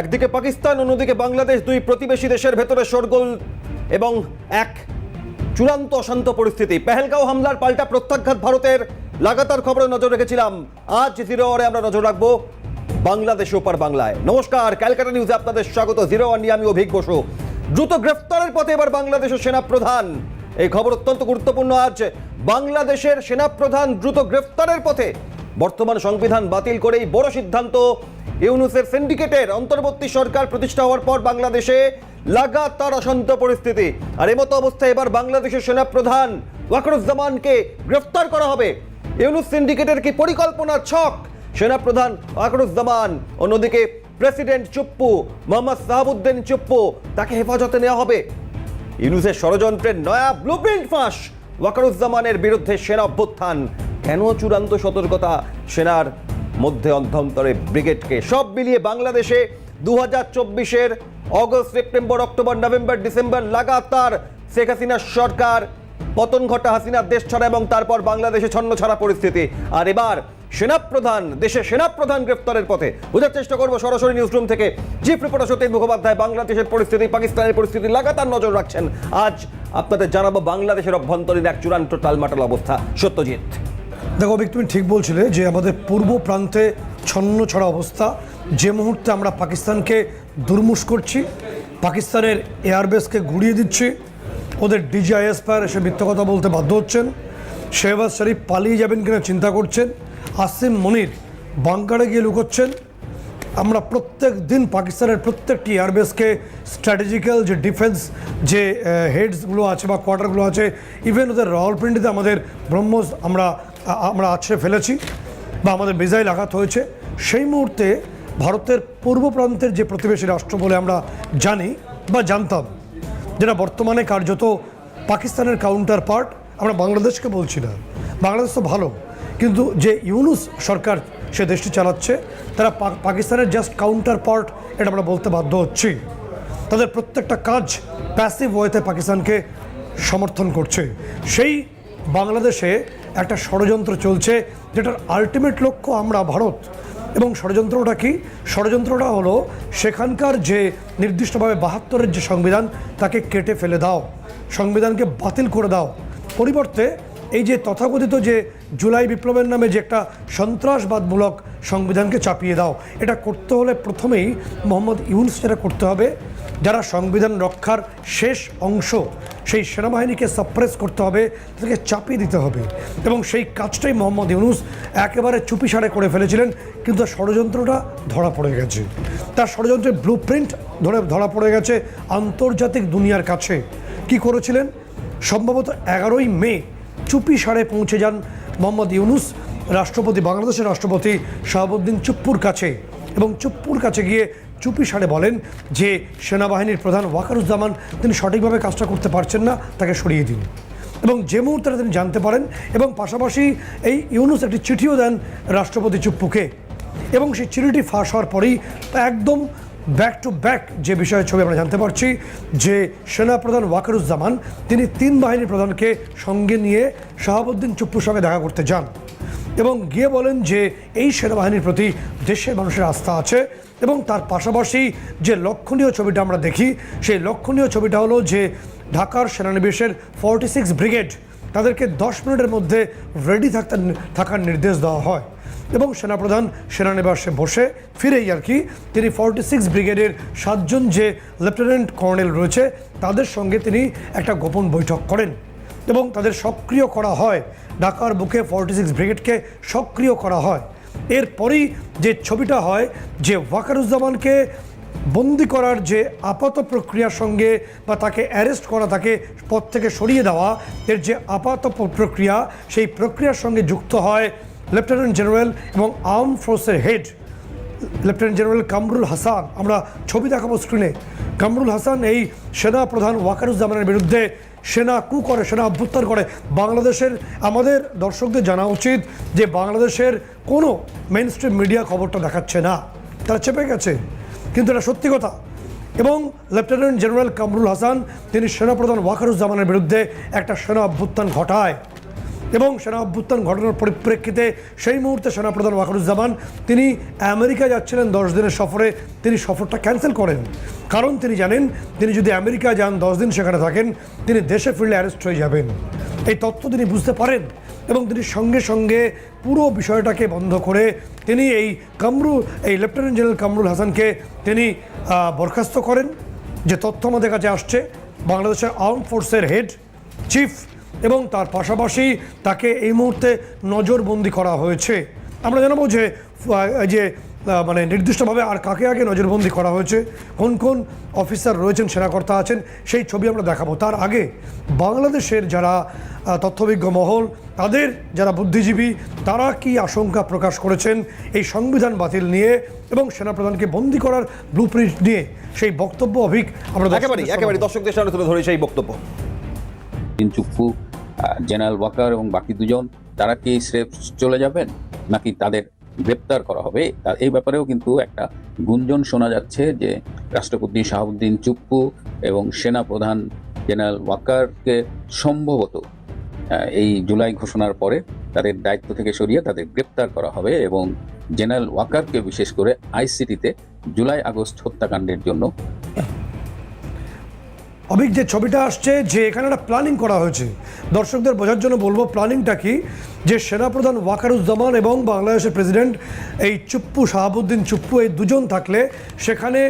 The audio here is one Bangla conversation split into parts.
একদিকে পাকিস্তান, অন্যদিকে বাংলাদেশ, দুই প্রতিবেশী দেশের ভেতরে শোরগোল এবং এক চূড়ান্ত অশান্ত পরিস্থিতি। পেহেলগাঁও হামলার পাল্টা প্রত্যাঘাত ভারতের। লাগাতার খবরে নজর রেখেছিলাম। আজ জিরো আওয়ারে আমরা নজর রাখব বাংলাদেশ ওপার বাংলায়। নমস্কার, ক্যালকাটা নিউজে আপনাদের স্বাগত। জিরো ওয়ান নিয়ে আমি অভিক বসু। দ্রুত গ্রেফতারের পথে এবার বাংলাদেশের সেনাপ্রধান। এই খবর অত্যন্ত গুরুত্বপূর্ণ। আজ বাংলাদেশের সেনাপ্রধান দ্রুত গ্রেফতারের পথে বর্তমান সংবিধান বাতিল করেই বড় সিদ্ধান্ত। ইউনুসের সিন্ডিকেটের অন্তর্বর্তী সরকার প্রতিষ্ঠা হওয়ার পর বাংলাদেশে লাগাতার অশান্ত পরিস্থিতি। আর এমতো অবস্থায় এবার বাংলাদেশের সেনাপ্রধান ওয়াকরুজ্জামানকে গ্রেফতার করা হবে। ইউনুস সিন্ডিকেটের কি পরিকল্পনা ছক? সেনাপ্রধান ওয়াকরুজ্জামান, অন্যদিকে প্রেসিডেন্ট চুপ্পু, মোহাম্মদ সাহাবুদ্দিন চুপ্পু, তাকে হেফাজতে নেওয়া হবে। ইউনুসের ষড়যন্ত্রের নয়া ব্লুপ্রিন্ট ফাঁস ওয়াকারুজ্জামানের বিরুদ্ধে সেনা অভ্যুত্থান। কেন চূড়ান্ত সতর্কতা সেনার মধ্যে অভ্যন্তরে ব্রিগেডকে? সব মিলিয়ে বাংলাদেশে দু হাজার চব্বিশের August, September, October, November, December লাগাতার শেখ হাসিনার সরকার, পতন ঘটা হাসিনার দেশ ছাড়া এবং তারপর বাংলাদেশে ছন্ন ছাড়া পরিস্থিতি। আর এবার সেনাপ্রধান, দেশের সেনাপ্রধান গ্রেফতারের পথে। বোঝার চেষ্টা করব সরাসরি নিউজরুম থেকে। চিফ রিপোর্টার সত্যি মুখোপাধ্যায়, বাংলাদেশের পরিস্থিতি, পাকিস্তানের পরিস্থিতি লাগাতার নজর রাখছেন। আজ আপনাদের জানাব বাংলাদেশের অভ্যন্তরীণ এক চূড়ান্ত টালমাটাল অবস্থা। সত্যজিৎ। দেখো, অভিক, তুমি ঠিক বলছিলে যে আমাদের পূর্ব প্রান্তে ছন্ন ছড়া অবস্থা। যে মুহূর্তে আমরা পাকিস্তানকে দুর্মুষ করছি, পাকিস্তানের এয়ারবেসকে গুড়িয়ে দিচ্ছি, ওদের ডিজিআইএস পার এসে মিথ্যা কথা বলতে বাধ্য হচ্ছেন, শেহবাজ শরীফ পালিয়ে যাবেন কিনা চিন্তা করছেন, আসিম মনির বাংকারে গিয়ে লুকোচ্ছেন। আমরা প্রত্যেক দিন পাকিস্তানের প্রত্যেকটি এয়ারবেসকে স্ট্র্যাটেজিক্যাল যে ডিফেন্স, যে হেডসগুলো আছে বা কোয়ার্টারগুলো আছে, ইভেন ওদের রাওয়ালপিন্ডিতে আমাদের ব্রহ্মস আমরা আমরা আছড়ে ফেলেছি বা আমাদের মিসাইল আঘাত হয়েছে। সেই মুহূর্তে ভারতের পূর্ব প্রান্তের যে প্রতিবেশী রাষ্ট্র বলে আমরা জানি বা জানতাম, যেটা বর্তমানে কার্যত পাকিস্তানের কাউন্টার পার্ট আমরা বাংলাদেশকে বলছি না। বাংলাদেশ তো ভালো, কিন্তু যে ইউনুস সরকার সে দেশটি চালাচ্ছে, তারা পাকিস্তানের জাস্ট কাউন্টার পার্ট এটা আমরা বলতে বাধ্য হচ্ছি। তাদের প্রত্যেকটা কাজ প্যাসিভ ওয়েতে পাকিস্তানকে সমর্থন করছে। সেই বাংলাদেশে একটা ষড়যন্ত্র চলছে যেটার আলটিমেট লক্ষ্য আমরা ভারত। এবং ষড়যন্ত্রটা কি? ষড়যন্ত্রটা হলো সেখানকার যে নির্দিষ্টভাবে বাহাত্তরের যে সংবিধান, তাকে কেটে ফেলে দাও। সংবিধানকে বাতিল করে দাও। পরিবর্তে এই যে তথাকথিত যে জুলাই বিপ্লবের নামে যে একটা সন্ত্রাসবাদমূলক সংবিধানকে চাপিয়ে দাও, এটা করতে হলে প্রথমেই মোহাম্মদ ইউনুস যেটা করতে হবে, যারা সংবিধান রক্ষার শেষ অংশ সেই সেনাবাহিনীকে সাপ্রেস করতে হবে, তাদেরকে চাপিয়ে দিতে হবে। এবং সেই কাজটাই মোহাম্মদ ইউনুস একেবারে চুপিসারে করে ফেলেছিলেন, কিন্তু তার ষড়যন্ত্রটা ধরা পড়ে গেছে। তার ষড়যন্ত্রের ব্লু প্রিন্ট ধরে ধরা পড়ে গেছে আন্তর্জাতিক দুনিয়ার কাছে। কি করেছিলেন? সম্ভবত এগারোই মে চুপি সারে পৌঁছে যান মোহাম্মদ ইউনুস, রাষ্ট্রপতি, বাংলাদেশের রাষ্ট্রপতি শাহাবুদ্দিন চুপ্পুর কাছে। এবং চুপ্পুর কাছে গিয়ে চুপি সারে বলেন যে সেনাবাহিনীর প্রধান ওয়াকারুজ্জামান তিনি সঠিকভাবে কাজটা করতে পারছেন না, তাকে সরিয়ে দিন। এবং যে মুহূর্তে তিনি জানতে পারেন এবং পাশাপাশি এই ইউনুস একটি চিঠিও দেন রাষ্ট্রপতি চুপ্পুকে। এবং সেই চিঠিটি ফাঁস হওয়ার পরেই একদম ব্যাক টু ব্যাক যে বিষয়ের ছবি আমরা জানতে পারছি, যে সেনাপ্রধান ওয়াকারুজ্জামান তিনি তিন বাহিনীর প্রধানকে সঙ্গে নিয়ে শাহাবুদ্দিন চুপ্পুর সঙ্গে দেখা করতে যান। এবং গিয়ে বলেন যে এই সেনাবাহিনীর প্রতি দেশের মানুষের আস্থা আছে এবং তার পাশাপাশি যে লক্ষণীয় ছবিটা আমরা দেখি, সেই লক্ষণীয় ছবিটা হলো যে ঢাকার সেনানিবেশের ফর্টি সিক্স ব্রিগেড তাদেরকে দশ মিনিটের মধ্যে রেডি থাকতে থাকার নির্দেশ দেওয়া হয় এবং সেনাপ্রধান সেনানিবাসে বসে ফিরেই আর কি তিনি ফর্টি সিক্স ব্রিগেডের সাতজন যে লেফটেন্যান্ট কর্নেল রয়েছে তাদের সঙ্গে তিনি একটা গোপন বৈঠক করেন এবং তাদের সক্রিয় করা হয় ঢাকার বুকে ফর্টি সিক্স ব্রিগেডকে সক্রিয় করা হয়। এরপরই যে ছবিটা হয়, যে ওয়াকারুজ্জামানকে বন্দি করার যে আপাত প্রক্রিয়ার সঙ্গে বা তাকে অ্যারেস্ট করা, তাকে পদ থেকে সরিয়ে দেওয়া, এর যে আপাত প্রক্রিয়া, সেই প্রক্রিয়ার সঙ্গে যুক্ত হয় লেফটেন্যান্ট জেনারেল এবং আর্ম ফোর্সের head, lieutenant general Kamrul Hasan. আমরা ছবি দেখাবো স্ক্রিনে। কামরুল হাসান এই সেনা প্রধান ওয়াকারুজ্জামানের বিরুদ্ধে সেনা কু করে, সেনা অভ্যুত্থান করে। বাংলাদেশের, আমাদের দর্শকদের জানা উচিত যে বাংলাদেশের কোনো মেন স্ট্রিম মিডিয়া খবরটা দেখাচ্ছে না। তারা চেপে গেছে। কিন্তু এটা সত্যি কথা। এবং লেফটেন্যান্ট জেনারেল কামরুল হাসান, তিনি সেনাপ্রধান ওয়াকারুজ্জামানের বিরুদ্ধে একটা সেনা অভ্যুত্থান ঘটায়। এবং সেনা অভ্যুত্থান ঘটনার পরিপ্রেক্ষিতে সেই মুহূর্তে সেনাপ্রধান ওয়াকারুজ্জামান, তিনি আমেরিকা যাচ্ছিলেন দশ দিনের সফরে। তিনি সফরটা ক্যান্সেল করেন। কারণ তিনি জানেন, তিনি যদি আমেরিকা যান, দশ দিন সেখানে থাকেন, তিনি দেশে ফিরলে অ্যারেস্ট হয়ে যাবেন। এই তথ্য তিনি বুঝতে পারেন এবং তিনি সঙ্গে সঙ্গে পুরো বিষয়টাকে বন্ধ করে তিনি এই কামরুল, এই লেফটেন্যান্ট জেনারেল কামরুল হাসানকে তিনি বরখাস্ত করেন। যে তথ্য আমাদের কাছে আসছে, বাংলাদেশের আর্ম ফোর্সের হেড চিফ এবং তার পাশাপাশি তাকে এই মুহূর্তে নজরবন্দি করা হয়েছে। আমরা জানাব যে এই যে মানে নির্দিষ্টভাবে আর কাকে আগে নজরবন্দি করা হয়েছে কোন কোন অফিসার রয়েছেন সেনাকর্তা আছেন সেই ছবি আমরা দেখাবো। তার আগে বাংলাদেশের যারা তথ্যবিজ্ঞ মহল তাদের যারা বুদ্ধিজীবী তারা কি আশঙ্কা প্রকাশ করেছেন এই সংবিধান বাতিল নিয়ে এবং সেনাপ্রধানকে বন্দি করার ব্লুপ্রিন্ট নিয়ে? সেই বক্তব্য অভিক আমরা দর্শকদের একেবারেই একেবারেই দর্শকদের সামনে তুলে ধরে সেই বক্তব্য। চুপ্পু জেনারেল ওয়াকার এবং বাকি দুজন, তারা কি স্রেফ চলে যাবেন? নাকি তাদের গ্রেপ্তার করা হবে? এই ব্যাপারেও কিন্তু একটা গুঞ্জন শোনা যাচ্ছে যে রাষ্ট্রপতি শাহাবুদ্দিন চুপ্পু এবং সেনা প্রধান জেনারেল ওয়াকারকে সম্ভবত এই জুলাই ঘোষণার পরে তাদের দায়িত্ব থেকে সরিয়ে তাদের গ্রেপ্তার করা হবে এবং জেনারেল ওয়াকারকে বিশেষ করে আইসিটিতে জুলাই আগস্ট হত্যাকাণ্ডের জন্য অভিক, যে ছবিটা আসছে, যে এখানে একটা প্ল্যানিং করা হয়েছে। দর্শকদের বোঝার জন্য বলব প্ল্যানিংটা কি? যে সেনাপ্রধান ওয়াকারুজ্জামান এবং বাংলাদেশের প্রেসিডেন্ট এই চুপ্পু শাহাবুদ্দিন চুপ্পু, এই দুজন থাকলে সেখানে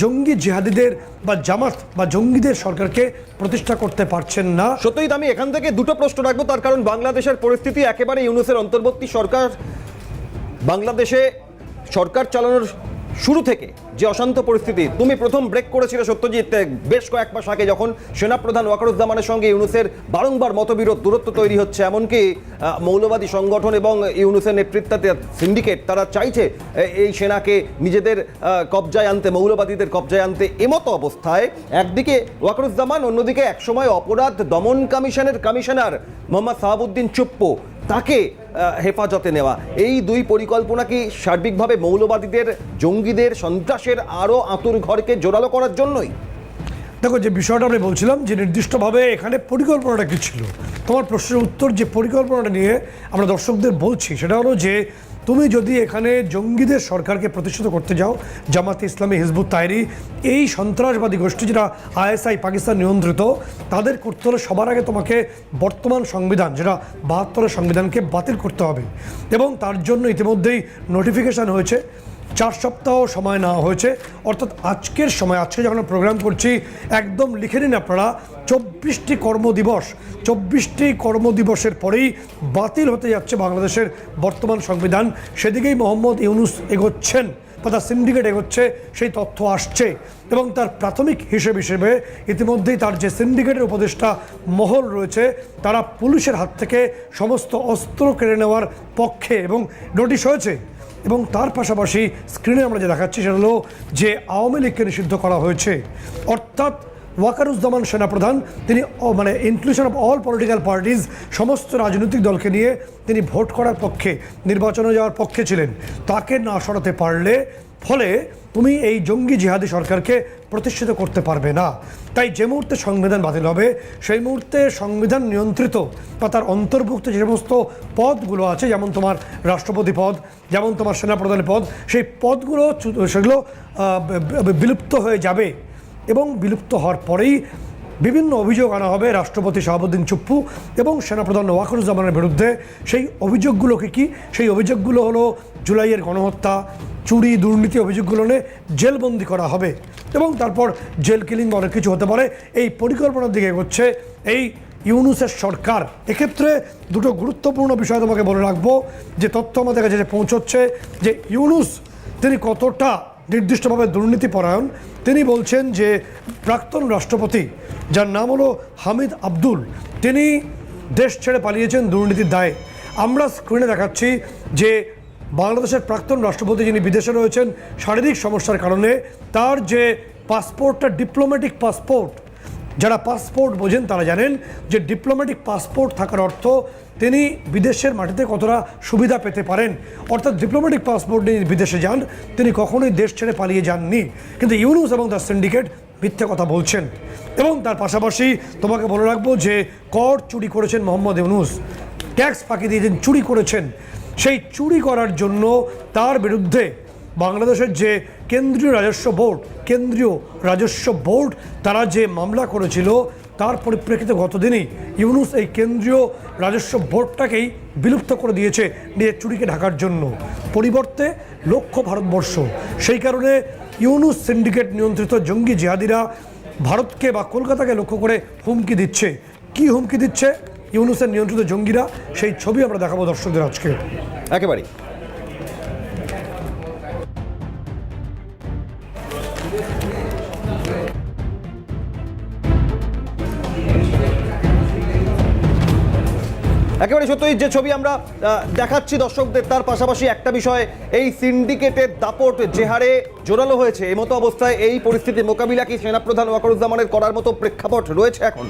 জঙ্গি জিহাদিদের বা জামাত বা জঙ্গিদের সরকারকে প্রতিষ্ঠা করতে পারছেন না। সত্যই আমি এখান থেকে দুটো প্রশ্ন রাখব। তার কারণ, বাংলাদেশের পরিস্থিতি একেবারে ইউনুসের অন্তর্বর্তী সরকার, বাংলাদেশে সরকার চালানোর শুরু থেকে যে অশান্ত পরিস্থিতি, তুমি প্রথম ব্রেক করেছিলে সত্যজিৎ বেশ কয়েক মাস আগে যখন সেনাপ্রধান ওয়াকারুজ্জামানের সঙ্গে ইউনুসের বারংবার মতবিরোধ, দূরত্ব তৈরি হচ্ছে, এমনকি মৌলবাদী সংগঠন এবং ইউনুসের নেতৃত্বাতে সিন্ডিকেট তারা চাইছে এই সেনাকে নিজেদের কবজায় আনতে, মৌলবাদীদের কবজায় আনতে এমতো অবস্থায়। একদিকে ওয়াকারুজ্জামান, অন্যদিকে একসময় অপরাধ দমন কমিশনের কমিশনার মোহাম্মদ সাহাবুদ্দিন চুপ্পু। তাকে হেফাজতে নেওয়া। এই দুই পরিকল্পনা কি সার্বিকভাবে মৌলবাদীদের, জঙ্গিদের, সন্ত্রাসের আরও আঁতুর ঘরকে জোরালো করার জন্যই? দেখো, যে বিষয়টা আমি বলছিলাম, যে নির্দিষ্টভাবে এখানে পরিকল্পনাটা কী ছিল? তোমার প্রশ্নের উত্তর যে পরিকল্পনাটা নিয়ে আমরা দর্শকদের বলছি, সেটা হলো যে তুমি যদি এখানে জঙ্গিদের সরকারকে প্রতিষ্ঠিত করতে যাও, জামাতে ইসলামী হিজবুত তাইরি, এই সন্ত্রাসবাদী গোষ্ঠী যেটা আইএসআই পাকিস্তান নিয়ন্ত্রিত, তাদের করতে হলে সবার আগে তোমাকে বর্তমান সংবিধান, যেটা বাহাত্তরের সংবিধানকে বাতিল করতে হবে। এবং তার জন্য ইতিমধ্যেই নোটিফিকেশান হয়েছে। চার সপ্তাহ সময় নেওয়া হয়েছে। অর্থাৎ আজকের সময়, আজকে যখন প্রোগ্রাম করছি, একদম লিখে নিন আপনারা, চব্বিশটি কর্মদিবস, চব্বিশটি কর্মদিবসের পরেই বাতিল হতে যাচ্ছে বাংলাদেশের বর্তমান সংবিধান। সেদিকেই মোহাম্মদ ইউনুস এগোচ্ছেন। বা সিন্ডিকেট এগোচ্ছে, সেই তথ্য আসছে। এবং তার প্রাথমিক হিসেব হিসেবে ইতিমধ্যেই তার যে সিন্ডিকেটের উপদেষ্টা মহল রয়েছে, তারা পুলিশের হাত থেকে সমস্ত অস্ত্র কেড়ে নেওয়ার পক্ষে এবং নোটিশ হয়েছে। এবং তার পাশাপাশি স্ক্রিনে আমরা যে দেখাচ্ছি, সেটা হলো যে আওয়ামী লীগকে নিষিদ্ধ করা হয়েছে। অর্থাৎ ওয়াকারুজ্জামান সেনাপ্রধান, তিনি মানে inclusion of all political parties সমস্ত রাজনৈতিক দলকে নিয়ে তিনি ভোট করার পক্ষে, নির্বাচনে যাওয়ার পক্ষে ছিলেন। তাকে না সরাতে পারলে ফলে তুমি এই জঙ্গি জিহাদি সরকারকে প্রতিষ্ঠিত করতে পারবে না। তাই যে মুহূর্তে সংবিধান বাতিল হবে, সেই মুহূর্তে সংবিধান নিয়ন্ত্রিত বা তার অন্তর্ভুক্ত যে সমস্ত পদগুলো আছে, যেমন তোমার রাষ্ট্রপতি পদ, যেমন তোমার সেনাপ্রধানের পদ, সেই পদগুলো সেগুলো বিলুপ্ত হয়ে যাবে। এবং বিলুপ্ত হওয়ার পরেই বিভিন্ন অভিযোগ আনা হবে রাষ্ট্রপতি শাহাবুদ্দিন চুপ্পু এবং সেনাপ্রধান ওয়াকরুজ্জামানের বিরুদ্ধে। সেই অভিযোগগুলোকে কি? সেই অভিযোগগুলো হলো জুলাইয়ের গণহত্যা, চুরি, দুর্নীতি অভিযোগগুলো নিয়ে জেলবন্দি করা হবে এবং তারপর জেল কিলিং অনেক কিছু হতে পারে। এই পরিকল্পনার দিকে এগোচ্ছে এই ইউনুসের সরকার। এক্ষেত্রে দুটো গুরুত্বপূর্ণ বিষয় তোমাকে বলে রাখব। যে তথ্য আমাদের কাছে পৌঁছচ্ছে যে ইউনুস তিনি কতটা নির্দিষ্টভাবে দুর্নীতিপরায়ণ তিনি বলছেন যে প্রাক্তন রাষ্ট্রপতি, যার নাম হলো হামিদ আব্দুল, তিনি দেশ ছেড়ে পালিয়েছেন দুর্নীতির দায়ে। আমরা স্ক্রিনে দেখাচ্ছি যে বাংলাদেশের প্রাক্তন রাষ্ট্রপতি যিনি বিদেশে রয়েছেন, শারীরিক সমস্যার কারণে তার যে পাসপোর্টটা ডিপ্লোম্যাটিক পাসপোর্ট যারা পাসপোর্ট বোঝেন তারা জানেন যে ডিপ্লোম্যাটিক পাসপোর্ট থাকার অর্থ তিনি বিদেশের মাটিতে কতটা সুবিধা পেতে পারেন। অর্থাৎ ডিপ্লোম্যাটিক পাসপোর্ট নিয়ে বিদেশে যান, তিনি কখনোই দেশ ছেড়ে পালিয়ে যাননি। কিন্তু ইউনুস এবং তার সিন্ডিকেট মিথ্যে কথা বলছেন। এবং তার পাশাপাশি তোমাকে বলে রাখব যে কর চুরি করেছেন মোহাম্মদ ইউনুস। ট্যাক্স ফাঁকি দিয়েছেন চুরি করেছেন। সেই চুরি করার জন্য তার বিরুদ্ধে বাংলাদেশের যে কেন্দ্রীয় রাজস্ব বোর্ড, কেন্দ্রীয় রাজস্ব বোর্ড তারা যে মামলা করেছিল, তার পরিপ্রেক্ষিতে গতদিনই ইউনুস এই কেন্দ্রীয় রাজস্ব বোর্ডটাকেই বিলুপ্ত করে দিয়েছে নিজের চুরিকে ঢাকার জন্য। পরিবর্তে লক্ষ্য ভারতবর্ষ, সেই কারণে ইউনুস সিন্ডিকেট নিয়ন্ত্রিত জঙ্গি জিহাদিরা ভারতকে বা কলকাতাকে লক্ষ্য করে হুমকি দিচ্ছে। কি হুমকি দিচ্ছে? ইউনুসের নিয়ন্ত্রিত জঙ্গিরা, সেই ছবি আমরা দেখাবো দর্শকদের আজকে। একেবারেই। একেবারে সত্যই যে ছবি আমরা দেখাচ্ছি দর্শকদের, তার পাশাপাশি একটা বিষয়, এই সিন্ডিকেটের দাপট যে হারে জোরালো হয়েছে। এমতো অবস্থায় এই পরিস্থিতির মোকাবিলা কি সেনাপ্রধান ওয়াকরুজ্জামানের করার মতো প্রেক্ষাপট রয়েছে এখন?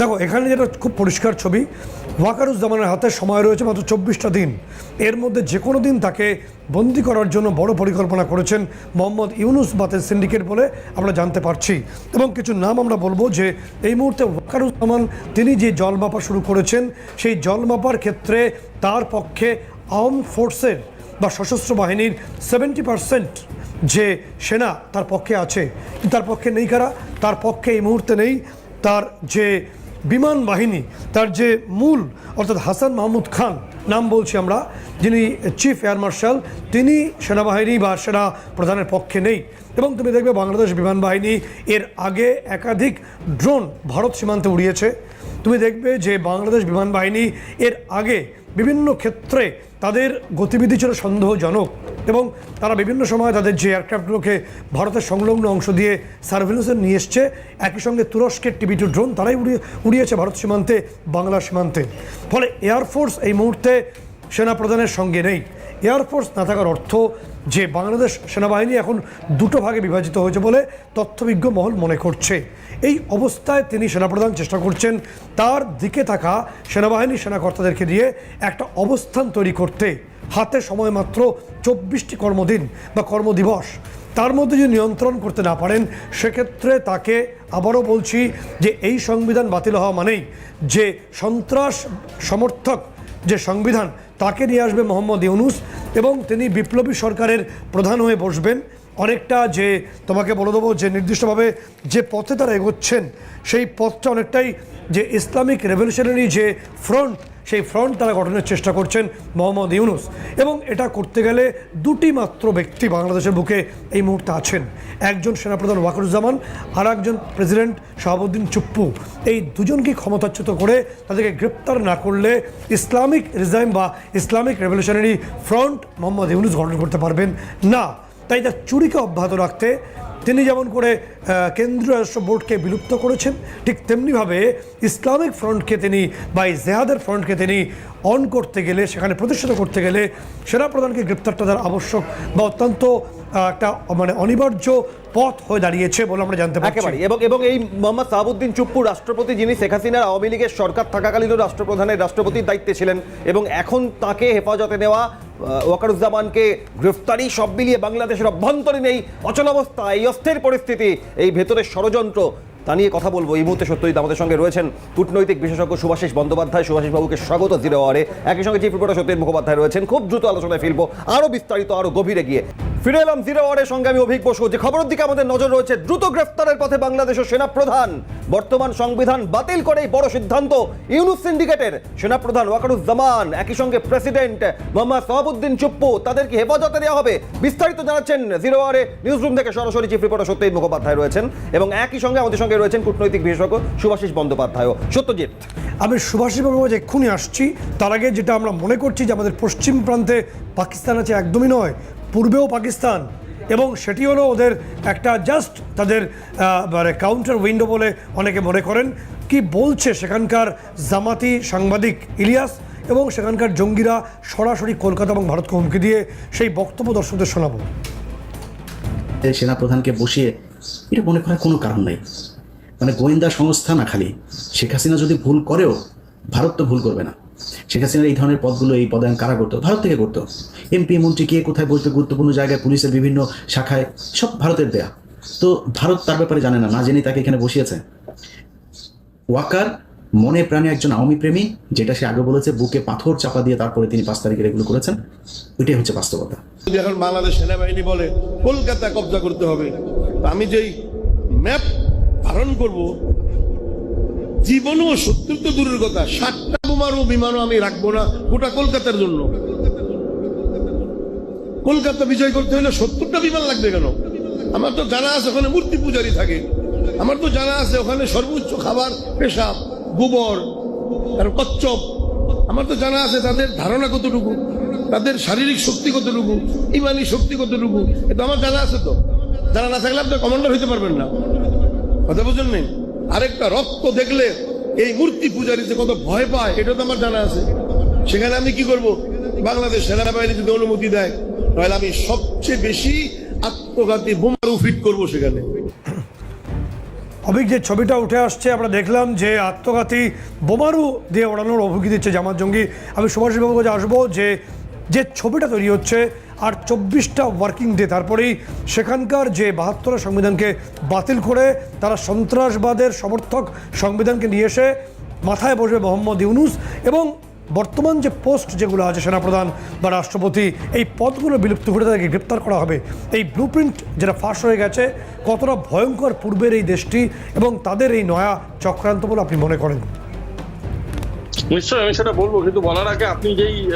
দেখো, এখানে যেটা খুব পরিষ্কার ছবি ওয়াকারুজ্জামানের হাতে সময় রয়েছে মাত্র চব্বিশটা দিন। এর মধ্যে যে কোনো দিন তাকে বন্দি করার জন্য বড় পরিকল্পনা করেছেন মোহাম্মদ ইউনুস বাতের সিন্ডিকেট বলে আমরা জানতে পারছি। এবং কিছু নাম আমরা বলব যে এই মুহূর্তে ওয়াকারুজ্জামান তিনি যে জল মাপা শুরু করেছেন, সেই জল মাপার ক্ষেত্রে তার পক্ষে আর্ম ফোর্সের বা সশস্ত্র বাহিনীর সেভেন্টি পার্সেন্ট যে সেনা তার পক্ষে আছে। তার পক্ষে নেই কারা? তার পক্ষে এই মুহূর্তে নেই। তার যে বিমান বাহিনী, তার যে মূল, অর্থাৎ হাসান মাহমুদ খান, নাম বলছি আমরা, যিনি চিফ এয়ার মার্শাল তিনি সেনাবাহিনী বা সেনা প্রধানের পক্ষে নেই। এবং তুমি দেখবে বাংলাদেশ বিমান বাহিনী এর আগে একাধিক ড্রোন ভারত সীমান্তে উড়িয়েছে। তুমি দেখবে যে বাংলাদেশ বিমান বাহিনী এর আগে বিভিন্ন ক্ষেত্রে তাদের গতিবিধি ছিল সন্দেহজনক এবং তারা বিভিন্ন সময় তাদের যে এয়ারক্রাফটগুলোকে ভারতের সংলগ্ন অংশ দিয়ে সার্ভেলেন্সে নিয়ে এসছে, একই সঙ্গে তুরস্কের টিভি টু ড্রোন তারাই উড়িয়ে, উড়িয়েছে ভারত সীমান্তে, বাংলা সীমান্তে। ফলে এয়ারফোর্স এই মুহূর্তে সেনাপ্রধানের সঙ্গে নেই। এয়ারফোর্স না থাকার অর্থ যে বাংলাদেশ সেনাবাহিনী এখন দুটো ভাগে বিভাজিত হয়েছে বলে তথ্যবিজ্ঞ মহল মনে করছে। এই অবস্থায় তিনি সেনাপ্রধান চেষ্টা করছেন। তার দিকে থাকা সেনাবাহিনী সেনাকর্তাদেরকে দিয়ে একটা অবস্থান তৈরি করতে। হাতে সময় মাত্র চব্বিশটি কর্মদিন বা কর্মদিবস। তার মধ্যে যদি নিয়ন্ত্রণ করতে না পারেন, সেক্ষেত্রে তাকে আবারও বলছি যে এই সংবিধান বাতিল হওয়া মানেই যে সন্ত্রাস সমর্থক যে সংবিধান, তাকে নিয়ে আসবে মোহাম্মদ ইউনুস এবং তিনি বিপ্লবী সরকারের প্রধান হয়ে বসবেন। অনেকটা যে তোমাকে বলে দেবো যে নির্দিষ্টভাবে যে পথে তারা এগোচ্ছেন, সেই পথটা অনেকটাই যে ইসলামিক রেভলিউশনারি যে ফ্রন্ট, সেই ফ্রন্ট তারা গঠনের চেষ্টা করছেন মোহাম্মদ ইউনুস। এবং এটা করতে গেলে দুটি মাত্র ব্যক্তি বাংলাদেশের বুকে এই মুহূর্তে আছেন। একজন সেনাপ্রধান ওয়াকরুজ্জামান আর একজন প্রেসিডেন্ট শাহাবুদ্দিন চুপ্পু। এই দুজনকে ক্ষমতাচ্যুত করে তাদেরকে গ্রেপ্তার না করলে ইসলামিক রিজাইম বা Islamic revolutionary front Mohammed Yunus গঠন করতে পারবেন না। তাই তার চুরিকে অব্যাহত রাখতে তিনি যেমন করে কেন্দ্রীয় রাষ্ট্র বোর্ডকে বিলুপ্ত করেছেন, ঠিক তেমনিভাবে ইসলামিক ফ্রন্টকে তিনি বা জেহাদের ফ্রন্টকে তিনি অন করতে গেলে, সেখানে প্রতিষ্ঠিত করতে গেলে সেনাপ্রধানকে গ্রেপ্তারটা তার আবশ্যক বা অত্যন্ত একটা মানে অনিবার্য পথ হয়ে দাঁড়িয়েছে বলে আমরা জানতে একেবারে। এবং এবং এই মোহাম্মদ সাহাবুদ্দিন চুপ্পু রাষ্ট্রপতি যিনি, শেখ হাসিনার আওয়ামী লীগের সরকার থাকাকালীনও রাষ্ট্রপ্রধানের রাষ্ট্রপতির দায়িত্বে ছিলেন এবং এখন তাকে হেফাজতে নেওয়া ওয়াকারুজ্জামানকে গ্রেফতারি, সব মিলিয়ে বাংলাদেশের অভ্যন্তরীণ এই অচলাবস্থা এই অস্থির পরিস্থিতি, এই ভেতরের ষড়যন্ত্র, তা নিয়ে কথা বলব। এই মুহূর্তে সত্যজিৎ আমাদের সঙ্গে রয়েছেন কূটনৈতিক বিশেষজ্ঞ সুভাষিস বন্দ্যোপাধ্যায়। সুভাষিসবাবুকে স্বাগত জিরো ওয়ারে একই সঙ্গে চিফ রিপোর্টার সত্যজিৎ মুখোপাধ্যায় রয়েছেন। খুব দ্রুত আলোচনায় ফিরবো। আরও বিস্তারিত আরও গভীরে গিয়ে। ফিরে এলাম জিরো আওয়ারের সঙ্গে আমি অভিক বসু। যে খবরের দিকে আমাদের নজর রয়েছে, দ্রুত গ্রেফতারের পথে বাংলাদেশের সেনাপ্রধান। বর্তমান সংবিধান বাতিল করেই বড় সিদ্ধান্ত ইউনুস সিন্ডিকেটের। সেনাপ্রধান ওয়াকারুজ্জামান, একই সঙ্গে প্রেসিডেন্ট মোহাম্মদ সহাবুদ্দিন চুপ্পু, তাদেরকে হেফাজতে দেওয়া হবে। বিস্তারিত জানাচ্ছেন জিরো আওয়ারে নিউজ রুম থেকে সরাসরি চিফ রিপোর্টার সত্যজিৎ মুখোপাধ্যায় রয়েছেন এবং একই সঙ্গে আমাদের সঙ্গে রয়েছেন কূটনৈতিক বিশেষজ্ঞ সুভাষিস বন্দ্যোপাধ্যায় সত্যজিৎ। আমি সুভাষীবাবু যে এক্ষুনি আসছি। তার আগে যেটা আমরা মনে করছি যে আমাদের পশ্চিম প্রান্তে পাকিস্তান আছে একদমই নয় পূর্বেও পাকিস্তান এবং সেটি হলো ওদের একটা জাস্ট তাদের মানে কাউন্টার উইন্ডো বলে অনেকে মনে করেন। কি বলছে সেখানকার জামাতি সাংবাদিক ইলিয়াস এবং সেখানকার জঙ্গিরা সরাসরি কলকাতা এবং ভারতকে হুমকি দিয়ে সেই বক্তব্য দর্শকদের শোনাবো। সেনাপ্রধানকে বসিয়ে এটা মনে করার কোনো কারণ নেই। মানে গোয়েন্দা সংস্থা না খালি। শেখ হাসিনা যদি ভুল করেও ভারত তো ভুল করবে না। শেখ হাসিনার এই ধরনের পদগুলো এই পদায়ন কারা করতো? ভারত থেকে করতো। এমপি মন্ত্রী কে কোথায় বসবে গুরুত্বপূর্ণ জায়গায়? পুলিশের বিভিন্ন শাখায়। সব ভারতের দেয়া। তো ভারত তার ব্যাপারে জানে না না জেনে তাকে এখানে বসিয়েছে। ওয়াকার মনে প্রাণে একজন আওয়ামী প্রেমী, যেটা সে আগে বলেছে, বুকে পাথর চাপা দিয়ে তারপরে তিনি পাঁচ তারিখের এগুলো করেছেন। ওইটাই হচ্ছে বাস্তবতা। এখন বাংলাদেশ সেনাবাহিনী বলে, কলকাতা কবজা করতে হবে আমি যেই ম্যাপ ধারণ করব, জীবনও সত্তর তো দূরের কথা, সাতটা বোমারও বিমানও আমি রাখব না। গোটা কলকাতার জন্য। কলকাতা বিজয় করতে হলে সত্তরটা বিমান লাগবে কেন? আমার তো জানা আছে, ওখানে মূর্তি পূজারি থাকে। আমার তো জানা আছে, ওখানে সর্বোচ্চ খাবার পেশাব, গোবর আর কচ্ছপ। আমার তো জানা আছে, তাদের ধারণা কতটুকু? তাদের শারীরিক শক্তি কতটুকু? ইমানি শক্তি কতটুকু? এটা আমার জানা আছে তো। জানা না থাকলে আপনি কমান্ডার হইতে পারবেন না। কথা বুঝলেন নেই আরেকটা রক্ত দেখলে এই মূর্তি পূজারিতে কত ভয় পায়, এটা তো আমার জানা আছে। সেখানে আমি কি করব? বাংলাদেশ সেনাবাহিনী যদি অনুমতি দেয়, তাহলে আমি সবচেয়ে বেশি আত্মঘাতী বোমারু ফিট করব সেখানে। অভিক, যে ছবিটা উঠে আসছে, আমরা দেখলাম যে আত্মঘাতী বোমারু দিয়ে ওড়ানোর অভিজ্ঞ দিচ্ছে জামাত জঙ্গি। আমি সুভাষবাবুর কাছে আসব যে যে ছবিটা তৈরি হচ্ছে আর চব্বিশটা ওয়ার্কিং ডে তারপরেই সেখানকার যে বাহাত্তর সংবিধানকে বাতিল করে তারা সন্ত্রাসবাদের সমর্থক সংবিধানকে নিয়ে এসে মাথায় বসবে মোহাম্মদ ইউনুস এবং বর্তমান যে পোস্ট যেগুলো আছে সেনাপ্রধান বা রাষ্ট্রপতি, এই পদগুলো বিলুপ্ত করে তাদেরকে গ্রেপ্তার করা হবে। এই ব্লুপ্রিন্ট যেটা ফাঁস হয়ে গেছে, কতটা ভয়ঙ্কর পূর্বের এই দেশটি এবং তাদের এই নয়া চক্রান্ত বলে আপনি মনে করেন? নিশ্চয়ই আমি সেটা বলব, কিন্তু বলার আগে আপনি যেই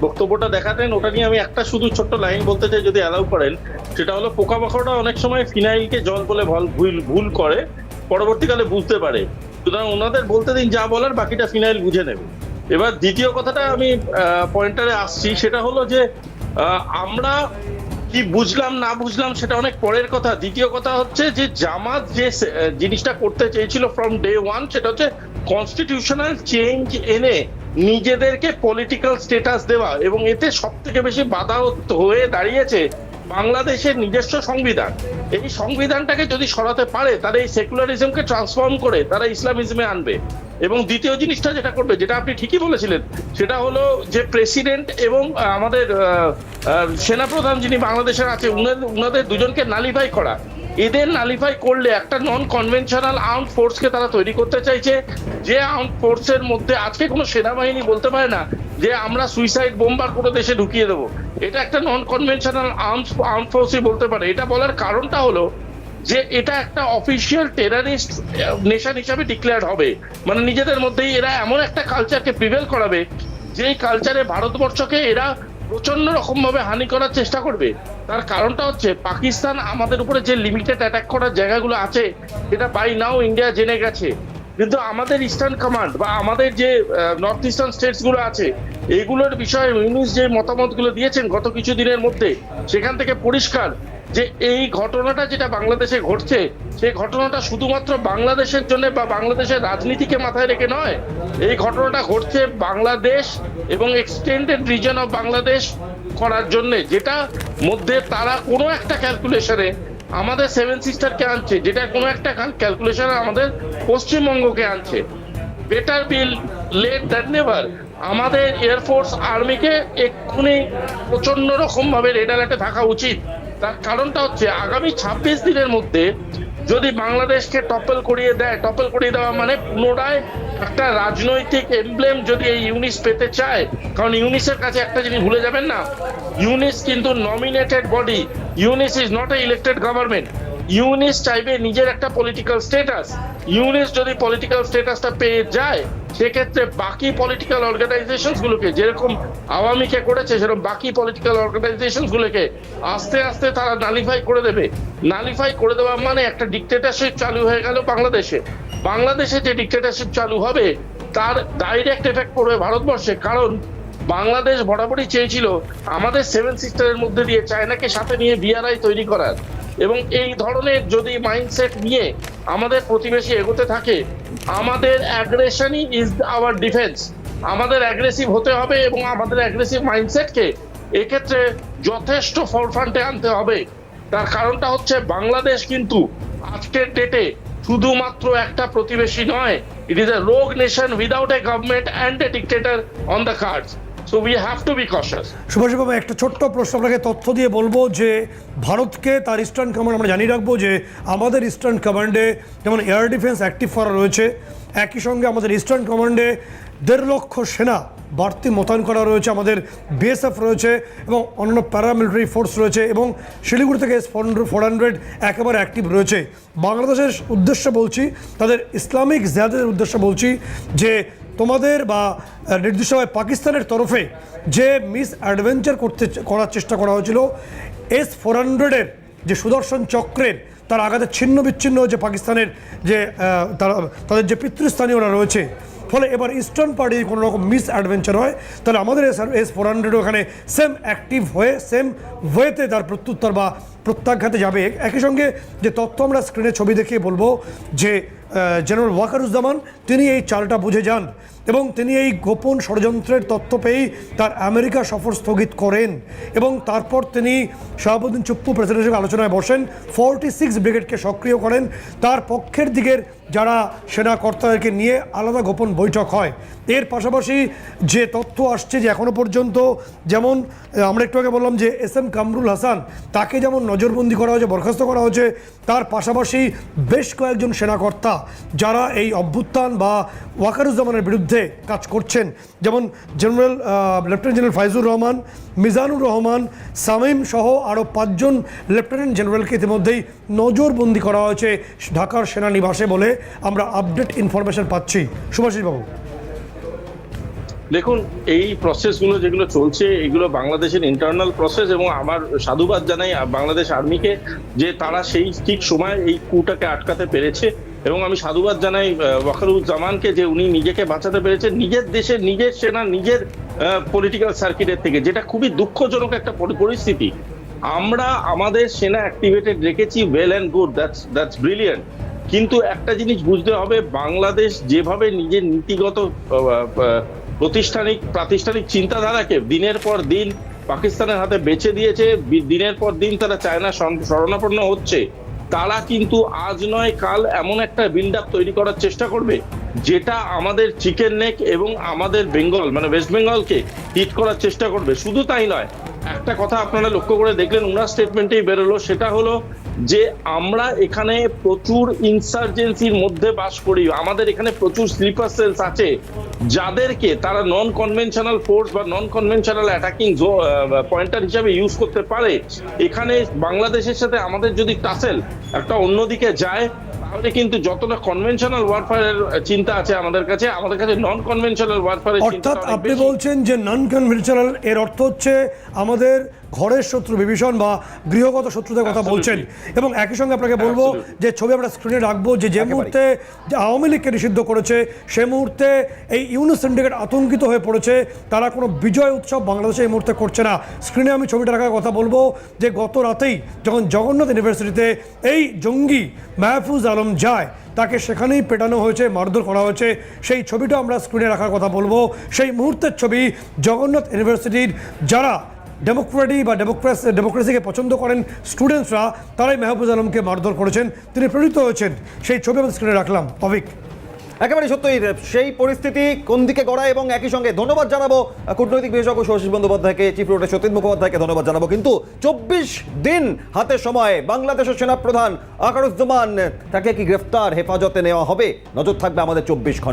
বক্তব্যটা দেখাতেন, ওটা নিয়ে আমি একটা শুধু ছোট্ট লাইন বলতে চাই যদি অ্যালাউ করেন। সেটা হলো পোকামাকড়টা অনেক সময় ফিনাইলকে জল বলে ভল- ভুল করে, পরবর্তীকালে বুঝতে পারে। সুতরাং ওনাদের বলতে দিন, যা বলার বাকিটা ফিনাইল বুঝে নেবে। এবার দ্বিতীয় কথাটা আমি পয়েন্টারে আসছি, সেটা হলো যে আমরা কি বুঝলাম, না বুঝলাম, সেটা অনেক পরের কথা। দ্বিতীয় কথা হচ্ছে যে, জামাত যে জিনিসটা করতে চেয়েছিল ফ্রম ডে ওয়ান সেটা হচ্ছে কনস্টিটিউশনাল চেঞ্জ এনে নিজেদেরকে পলিটিক্যাল স্টেটাস দেওয়া এবং এতে সব থেকে বেশি বাধা হয়ে দাঁড়িয়েছে বাংলাদেশের নিজস্ব সংবিধান। এই সংবিধানটাকে যদি সরাতে পারে তারা এই সেকুলারিজমকে ট্রান্সফর্ম করে তারা ইসলামিজমে আনবে। এবং দ্বিতীয় জিনিসটা যেটা করবে, যেটা আপনি ঠিকই বলেছিলেন, সেটা হলো যে প্রেসিডেন্ট এবং আমাদের সেনাপ্রধান যিনি বাংলাদেশের আছে উনাদের দুজনকে নালিফাই করা। এদের নালিফাই করলে একটা নন কনভেনশনাল আর্ম ফোর্সকে তারা তৈরি করতে চাইছে। যে আর্ম ফোর্সের মধ্যে আজকে কোনো সেনাবাহিনী বলতে পারে না যে আমরা সুইসাইড বোম্বার করে দেশে ঢুকিয়ে দেবো। এটা একটা নন কনভেনশনাল আর্ম আর্ম ফোর্সই বলতে পারে। এটা বলার কারণটা হলো যে এটা একটা অফিসিয়াল টেরারিস্ট নেশন হিসাবে ডিক্লেয়ার হবে। মানে নিজেদের মধ্যেই এরা এমন একটা কালচারকে প্রিভেল করাবে, যেই কালচারে ভারতবর্ষকে এরা প্রচণ্ড রকম ভাবে হানি করার চেষ্টা করবে। তার কারণটা হচ্ছে পাকিস্তান আমাদের উপরে যে লিমিটেড অ্যাটাক করার জায়গাগুলো আছে, সেটা বাই নাও ইন্ডিয়া জেনে গেছে। কিন্তু আমাদের ইস্টার্ন কমান্ড বা আমাদের যে নর্থ ইস্টার্ন স্টেটসগুলো আছে এইগুলোর বিষয়ে ইউনিস যে মতামতগুলো দিয়েছেন গত কিছু দিনের মধ্যে, সেখান থেকে পরিষ্কার যে এই ঘটনাটা যেটা বাংলাদেশে ঘটছে, সেই ঘটনাটা শুধুমাত্র বাংলাদেশের জন্য বা বাংলাদেশের রাজনীতিকে মাথায় রেখে নয়, এই ঘটনাটা ঘটছে বাংলাদেশ এবং এক্সটেন্ডেড রিজন অফ বাংলাদেশ করার জন্য, যেটা মধ্যে তারা কোনো একটা ক্যালকুলেশনে আমাদের সেভেন সিস্টারকে আনছে, যেটা কোনো একটা ক্যালকুলেশনে আমাদের পশ্চিমবঙ্গকে আনছে। Better bill let that never আমাদের এয়ারফোর্স আর্মিকে এক্ষুনি প্রচণ্ড রকম ভাবে রেড অ্যালার্টে থাকা উচিত। তার কারণটা হচ্ছে আগামী ছাব্বিশ দিনের মধ্যে যদি বাংলাদেশকে টপল করিয়ে দেয়, টপল করিয়ে দেওয়া মানে পুনরায় একটা রাজনৈতিক এমব্লেম যদি এই ইউনিস পেতে চায়, কারণ ইউনিসের কাছে একটা জিনিস ভুলে যাবেন না, ইউনিস কিন্তু nominated body Yunus is not a elected government Yunus চাইবে নিজের একটা পলিটিক্যাল স্ট্যাটাস ইউনিস যদি পলিটিক্যাল স্ট্যাটাসটা পেয়ে যায় সেক্ষেত্রে বাকি পলিটিক্যাল অর্গানাইজেশন গুলোকে যেরকম আওয়ামীকে করেছে, সেরকম বাকি পলিটিক্যাল অর্গানাইজেশন গুলোকে আস্তে আস্তে তারা নালিফাই করে দেবে। নালিফাই করে দেওয়া মানে একটা ডিক্টেটারশিপ চালু হয়ে গেল বাংলাদেশে। বাংলাদেশে যে ডিক্টেটারশিপ চালু হবে, তার ডাইরেক্ট এফেক্ট পড়বে ভারতবর্ষে। কারণ বাংলাদেশ বরাবরই চেয়েছিল আমাদের সেভেন সিস্টারের মধ্যে দিয়ে চায়নাকে সাথে নিয়ে বিআরআই তৈরি করার। এবং এই ধরনের যদি মাইন্ডসেট নিয়ে আমাদের প্রতিবেশী এগোতে থাকে আমাদের অ্যাগ্রেশনই ইজ আওয়ার ডিফেন্স আমাদের অ্যাগ্রেসিভ হতে হবে এবং আমাদের অ্যাগ্রেসিভ মাইন্ডসেটকে এক্ষেত্রে যথেষ্ট ফরফ্রন্টে আনতে হবে। তার কারণটা হচ্ছে বাংলাদেশ কিন্তু আজকের ডেটে শুধুমাত্র একটা প্রতিবেশী নয় it is a rogue nation without a government and a dictator on the cards so we have to be cautious Subhash babu, একটা ছোট্ট প্রশ্ন আপনাকে তথ্য দিয়ে বলব যে ভারতকে তার ইস্টার্ন কমান্ড আমরা জানিয়ে রাখব যে আমাদের ইস্টার্ন কমান্ডে যেমন এয়ার ডিফেন্স অ্যাক্টিভ করা রয়েছে, একই সঙ্গে আমাদের ইস্টার্ন কমান্ডে দেড় লক্ষ সেনা বাড়তি মোতায়েন করা রয়েছে, আমাদের বিএসএফ রয়েছে এবং অন্যান্য প্যারামিলিটারি ফোর্স রয়েছে এবং শিলিগুড়ি থেকে এস ফোর হান্ড্রেড একেবারে অ্যাক্টিভ রয়েছে। বাংলাদেশের উদ্দেশ্য বলছি, তাদের ইসলামিক জিহাদের উদ্দেশ্য বলছি যে তোমাদের বা নির্দিষ্টভাবে পাকিস্তানের তরফে যে মিস অ্যাডভেঞ্চার করতে করার চেষ্টা করা হয়েছিল এস ফোর হান্ড্রেডের যে সুদর্শন চক্রের, তার আঘাতে ছিন্ন বিচ্ছিন্ন যে পাকিস্তানের যে তারা, তাদের যে পিতৃস্থানীয়রা রয়েছে, ফলে এবার ইস্টার্ন পার্টির কোনো রকম মিস অ্যাডভেঞ্চার হয়, তাহলে আমাদের এস এস ফোর হান্ড্রেড ওখানে সেম অ্যাক্টিভ হয়ে সেম ওয়েতে তার প্রত্যুত্তর বা প্রত্যাঘাতে যাবে। একই সঙ্গে যে তথ্য আমরা স্ক্রিনে ছবি দেখিয়ে বলব যে জেনারেল ওয়াকারুজ্জামান, তিনি এই চালটা বুঝে যান এবং তিনি এই গোপন ষড়যন্ত্রের তথ্য পেয়েই তার আমেরিকা সফর স্থগিত করেন এবং তারপর তিনি শাহাবুদ্দিন চুপ্পু প্রেসিডেন্টের সঙ্গে আলোচনায় বসেন ফোরটি সিক্স ব্রিগেডকে সক্রিয় করেন। তার পক্ষের দিকের যারা সেনা কর্তাদেরকে নিয়ে আলাদা গোপন বৈঠক হয়। এর পাশাপাশি যে তথ্য আসছে যে এখনও পর্যন্ত যেমন আমরা একটু আগে বললাম যে এস এম কামরুল হাসান, তাকে যেমন নজরবন্দি করা হয়েছে, বরখাস্ত করা হয়েছে। তার পাশাপাশি বেশ কয়েকজন সেনাকর্তা যারা এই অভ্যুত্থান বা ওয়াকারুজ্জামানের বিরুদ্ধে কাজ করছেন। যেমন general lieutenant general Faizur Rahman, Mizanur Rahman, Samim সহ আরও পাঁচজন লেফটেন্যান্ট জেনারেলকে ইতিমধ্যেই নজরবন্দি করা হয়েছে ঢাকার সেনানিবাসে বলে আমরা আপডেট ইনফরমেশন পাচ্ছি। সুভাষিস বাবু দেখুন, এই প্রসেসগুলো যেগুলো চলছে, এগুলো বাংলাদেশের ইন্টারনাল প্রসেস এবং আমার সাধুবাদ জানাই বাংলাদেশ আর্মিকে যে তারা সেই ঠিক সময় এই কুটাকে আটকাতে পেরেছে এবং আমি সাধুবাদ জানাই ওয়াকারুজ্জামানকে যে উনি নিজেকে বাঁচাতে পেরেছেন নিজের দেশের নিজের সেনা, নিজের পলিটিক্যাল সার্কিটের থেকে, যেটা খুবই দুঃখজনক একটা পরিস্থিতি। আমরা, আমাদের সেনা অ্যাক্টিভেটেড রেখেছি well and good that's that's brilliant কিন্তু একটা জিনিস বুঝতে হবে, বাংলাদেশ যেভাবে নিজের নীতিগত প্রতিষ্ঠানিক, প্রাতিষ্ঠানিক চিন্তাধারাকে দিনের পর দিন পাকিস্তানের হাতে বেছে দিয়েছে দিনের পর দিন তারা চায়না শরণ- শরণাপন্ন হচ্ছে। তারা কিন্তু আজ নয়, কাল এমন একটা বিল্ড আপ তৈরি করার চেষ্টা করবে, যেটা আমাদের চিকেন নেক এবং আমাদের বেঙ্গল মানে ওয়েস্ট বেঙ্গলকে হিট করার চেষ্টা করবে। শুধু তাই নয়, একটা কথা আপনারা লক্ষ্য করে দেখলেন, উনার স্টেটমেন্টেই বেরোলো, সেটা হলো যে আমরা এখানে প্রচুর ইনসার্জেন্সির মধ্যে বাস করি আমাদের এখানে প্রচুর স্লিপার সেলস আছে যাদেরকে তারা নন কনভেনশনাল ফোর্স বা নন কনভেনশনাল অ্যাটাকিং পয়েন্টার হিসাবে ইউজ করতে পারে। এখানে বাংলাদেশের সাথে আমাদের যদি টাসেল একটা অন্যদিকে যায় তাহলে কিন্তু যতটা কনভেনশনাল ওয়ারফেয়ারের চিন্তা আছে আমাদের কাছে আমাদের কাছে নন কনভেনশনাল ওয়ারফেয়ারের চিন্তা অর্থাৎ আপনি বলছেন যে নন কনভেনশনাল এর অর্থ হচ্ছে আমাদের ঘরের শত্রু বিভীষণ বা গৃহগত শত্রুদের কথা বলছেন। এবং একই সঙ্গে আপনাকে বলব যে ছবি আমরা স্ক্রিনে রাখব যে যে মুহূর্তে যে আওয়ামী লীগকে নিষিদ্ধ করেছে সে মুহূর্তে এই ইউনুস সিন্ডিকেট আতঙ্কিত হয়ে পড়েছে। তারা কোনো বিজয় উৎসব বাংলাদেশে এই মুহূর্তে করছে না। স্ক্রিনে আমি ছবিটা রাখার কথা বলব যে গত রাতেই যখন জগন্নাথ ইউনিভার্সিটিতে এই জঙ্গি মাহফুজ আলম যায় তাকে সেখানেই পেটানো হয়েছে মারধর করা হয়েছে। সেই ছবিটা আমরা স্ক্রিনে রাখার কথা বলব। সেই মুহূর্তের ছবি জগন্নাথ ইউনিভার্সিটির যারা ডেমোক্রেটি বা ডেমোক্রেসি, ডেমোক্রেসিকে পছন্দ করেন স্টুডেন্টসরা, তারাই মেহবুজ আলমকে মারধর করেছেন। তিনি প্রেরিত হয়েছেন। সেই ছবি আমি স্ক্রিনে রাখলাম। অভিক একেবারে সত্যই, সেই পরিস্থিতি কোন দিকে গড়ায় এবং একই সঙ্গে ধন্যবাদ জানাব কূটনৈতিক বিশেষজ্ঞ সৌশীষ বন্দ্যোপাধ্যায়কে, চিফ রোডের সতীন মুখোপাধ্যায়কে ধন্যবাদ জানাব। কিন্তু চব্বিশ দিন হাতে সময়, বাংলাদেশের সেনাপ্রধান আকারুজ্জামান, তাকে কি গ্রেফতার, হেফাজতে নেওয়া হবে? নজর থাকবে আমাদের চব্বিশ ঘণ্টা।